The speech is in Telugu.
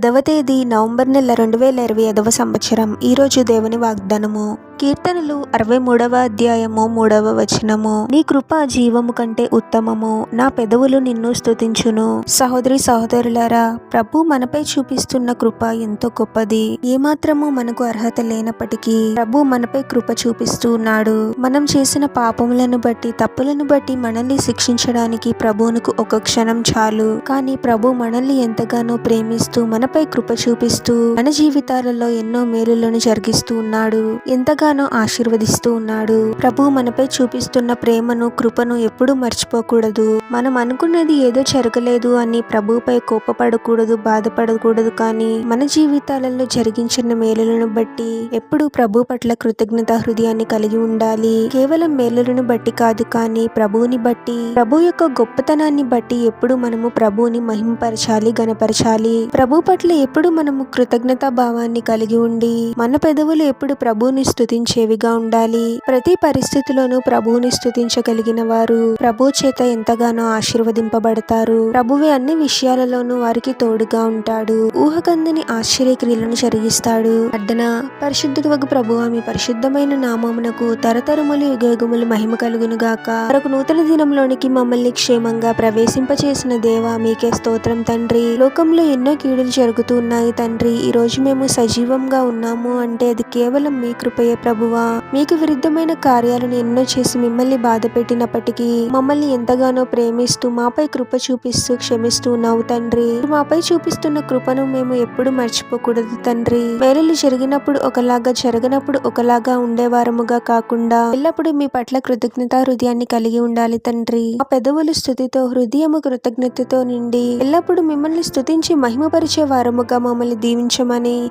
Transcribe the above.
పదవ తేదీ నవంబర్ నెల రెండు వేల ఇరవై ఐదవ సంవత్సరం. ఈరోజు దేవుని వాగ్దానము. కీర్తనలు అరవై మూడవ అధ్యాయము మూడవ వచనము. నీ కృప జీవము కంటే ఉత్తమము. నా పెదవులు నిన్ను స్తుతించును. సహోదరి సహోదరులారా ప్రభు మనపై చూపిస్తున్న కృప ఎంతో గొప్పది. ఏమాత్రము మనకు అర్హత లేనప్పటికీ ప్రభు మనపై కృప చూపిస్తూ ఉన్నాడు. మనం చేసిన పాపములను బట్టి తప్పులను బట్టి మనల్ని శిక్షించడానికి ప్రభువునకు ఒక క్షణం చాలు. కానీ ప్రభు మనల్ని ఎంతగానో ప్రేమిస్తూ మనపై కృప చూపిస్తూ మన జీవితాలలో ఎన్నో మేలులను జరిగిస్తూ ఉన్నాడు. ఎంతగానో ఆశీర్వదిస్తూ ఉన్నాడు. ప్రభు మనపై చూపిస్తున్న ప్రేమను కృపను ఎప్పుడూ మర్చిపోకూడదు. మనం అనుకున్నది ఏదో జరగలేదు అని ప్రభుపై కోపపడకూడదు బాధపడకూడదు కానీ మన జీవితాలలో జరిగించిన మేలులను బట్టి ఎప్పుడు ప్రభు పట్ల కృతజ్ఞత హృదయాన్ని కలిగి ఉండాలి. కేవలం మేలులను బట్టి కాదు కానీ ప్రభువుని బట్టి ప్రభు యొక్క గొప్పతనాన్ని బట్టి ఎప్పుడు మనము ప్రభువుని మహింపరచాలి గనపరచాలి ప్రభు పట్ల ఎప్పుడు మనము కృతజ్ఞతా భావాన్ని కలిగి ఉండి మన పెదవులు ఎప్పుడు ప్రభువుని స్తుతించేవిగా ఉండాలి. ప్రతి పరిస్థితిలోనూ ప్రభువుని స్తుతించగలిగిన వారు ప్రభు చేత ఎంతగానో ఆశీర్వదింపబడతారు. ప్రభువే అన్ని విషయాలలోనూ వారికి తోడుగా ఉంటాడు. ఊహకందని ఆశ్చర్య క్రియలను జరిగిస్తాడు. అర్ధన పరిశుద్ధుడు ప్రభు ఆమె పరిశుద్ధమైన నామమునకు తరతరములు యుగయుగములు మహిమ కలుగును గాక. మరొక నూతన దినంలోనికి మమ్మల్ని క్షేమంగా ప్రవేశింపచేసిన దేవా మీకే స్తోత్రం తండ్రి. లోకంలో ఎన్నో కీడులు జరుగుతూ ఉన్నాయి తండ్రి. ఈ రోజు మేము సజీవంగా ఉన్నాము అంటే అది కేవలం మీ కృపయే ప్రభువా మీకు విరుద్ధమైన కార్యాలను ఎన్నో చేసి మిమ్మల్ని బాధ పెట్టినప్పటికీ మమ్మల్ని ఎంతగానో ప్రేమిస్తూ మాపై కృప చూపిస్తూ క్షమిస్తూ ఉన్నావు తండ్రి. మాపై చూపిస్తున్న కృపను మేము ఎప్పుడు మర్చిపోకూడదు తండ్రి. వేలలు జరిగినప్పుడు ఒకలాగా జరగనప్పుడు ఒకలాగా ఉండేవారముగా కాకుండా ఎల్లప్పుడూ మీ పట్ల కృతజ్ఞత హృదయాన్ని కలిగి ఉండాలి తండ్రి. మా పెదవులు స్థుతితో హృదయము కృతజ్ఞతతో నిండి ఎల్లప్పుడూ మిమ్మల్ని స్థుతించి మహిమపరిచే వారముగా మమ్మల్ని దీవించమని